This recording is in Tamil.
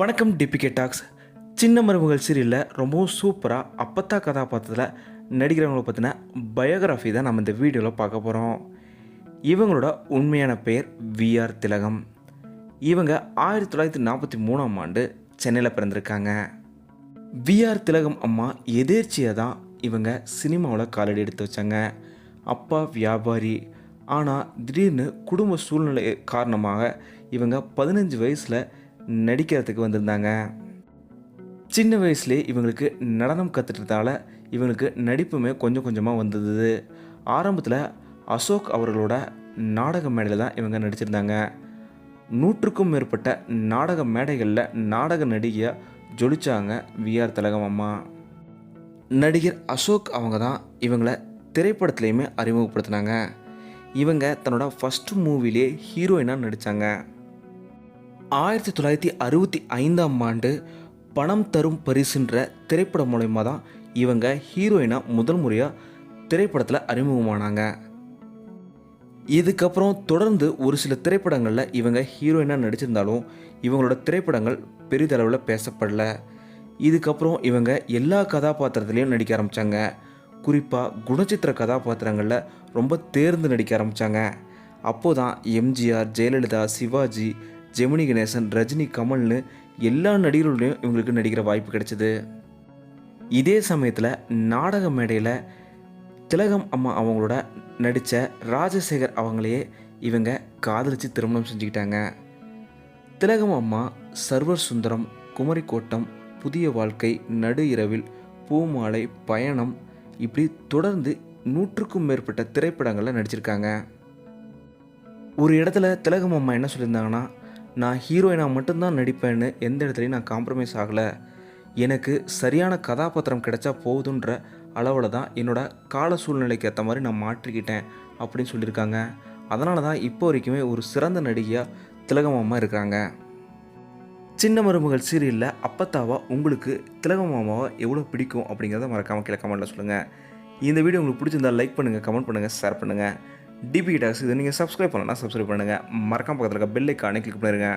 வணக்கம் டிபிகே டாக்ஸ். சின்ன மருமகள் சீரியலில் ரொம்பவும் சூப்பராக அப்பத்தா கதாபாத்திரத்தில் நடிக்கிறவங்களை பற்றின பயோகிராஃபி தான் நம்ம இந்த வீடியோவில் பார்க்க போகிறோம் இவங்களோட உண்மையான பெயர் விஆர் திலகம். இவங்க ஆயிரத்தி தொள்ளாயிரத்தி நாற்பத்தி மூணாம் ஆண்டு சென்னையில் பிறந்திருக்காங்க. விஆர் திலகம் அம்மா எதேர்ச்சியாக தான் இவங்க சினிமாவில் காலடி எடுத்து வச்சாங்க. அப்பா வியாபாரி. ஆனால் திடீர்னு குடும்ப சூழ்நிலை காரணமாக இவங்க பதினஞ்சு வயசில் நடிக்கிறதுக்கு வந்திருந்தாங்க. சின்ன வயசுலேயே இவங்களுக்கு நடனம் கற்றுட்டதால இவங்களுக்கு நடிப்புமே கொஞ்சம் கொஞ்சமாக வந்தது. ஆரம்பத்தில் அசோக் அவர்களோட நாடக மேடையில் தான் இவங்க நடிச்சிருந்தாங்க. நூற்றுக்கும் மேற்பட்ட நாடக மேடைகளில் நாடக நடிகையாக ஜொலிச்சாங்க விஆர் திலகம் அம்மா. நடிகர் அசோக் அவங்க தான் இவங்களை திரைப்படத்துலேயுமே அறிமுகப்படுத்தினாங்க. இவங்க தன்னோட ஃபஸ்ட்டு மூவிலே ஹீரோயினாக நடித்தாங்க ஆயிரத்தி தொள்ளாயிரத்தி அறுபத்தி ஐந்தாம் ஆண்டு பணம் தரும் பரிசுன்ற திரைப்படம் மூலயமா தான் இவங்க ஹீரோயினாக முதல் முறையாக திரைப்படத்தில் அறிமுகமானாங்க. இதுக்கப்புறம் தொடர்ந்து ஒரு சில திரைப்படங்களில் இவங்க ஹீரோயினாக நடிச்சிருந்தாலும் இவங்களோட திரைப்படங்கள் பெரிதளவில் பேசப்படல. இதுக்கப்புறம் இவங்க எல்லா கதாபாத்திரத்துலேயும் நடிக்க ஆரம்பித்தாங்க குறிப்பாக குணச்சித்திர கதாபாத்திரங்களில் ரொம்ப தேர்ந்து நடிக்க ஆரம்பித்தாங்க அப்போது தான் எம்ஜிஆர் ஜெயலலிதா சிவாஜி ஜெமினி கணேசன் ரஜினி கமல்னு எல்லா நடிகர்களுடையும் இவங்களுக்கு நடிக்கிற வாய்ப்பு கிடைச்சிது. இதே சமயத்தில் நாடக மேடையில் திலகம் அம்மா அவங்களோட நடித்த ராஜசேகர் அவங்களையே இவங்க காதலித்து திருமணம் செஞ்சுக்கிட்டாங்க. திலகம் அம்மா சர்வர் சுந்தரம் குமரிக்கோட்டம் புதிய வாழ்க்கை நடு இரவில் பூமாலை பயணம் இப்படி தொடர்ந்து நூற்றுக்கும் மேற்பட்ட திரைப்படங்களில் நடிச்சிருக்காங்க. ஒரு இடத்துல திலகம் அம்மா என்ன சொல்லியிருந்தாங்கன்னா நான் ஹீரோயினாக மட்டும்தான் நடிப்பேன்னு எந்த இடத்துலையும் நான் காம்ப்ரமைஸ் ஆகலை. எனக்கு சரியான கதாபாத்திரம் கிடைச்சா போதுன்ற அளவில் தான் என்னோட கால சூழ்நிலைக்கு ஏற்ற மாதிரி நான் மாற்றிக்கிட்டேன் அப்படின்னு சொல்லியிருக்காங்க. அதனால தான் இப்போ வரைக்குமே ஒரு சிறந்த நடிகையாக திலகமாமா இருக்கிறாங்க இருக்காங்க. சின்ன மருமகள் சீரியலில் அப்பத்தாவா உங்களுக்கு திலகம் மாமாவை எவ்வளோ பிடிக்கும் அப்படிங்கிறத மறக்காமல் கீழே கமெண்ட்டில் சொல்லுங்கள் இந்த வீடியோ உங்களுக்கு பிடிச்சிருந்தா லைக் பண்ணுங்கள் கமெண்ட் பண்ணுங்கள் ஷேர் பண்ணுங்கள் டிபி டாக்ஸ் இதை நீங்கள் சப்ஸ்கிரைப் பண்ணலாம் சப்ஸ்கிரைப் பண்ணுங்கள் மறக்காம பக்கத்தில் இருக்க பெல் ஐக்கானே கிளிக் பண்ணிடுங்க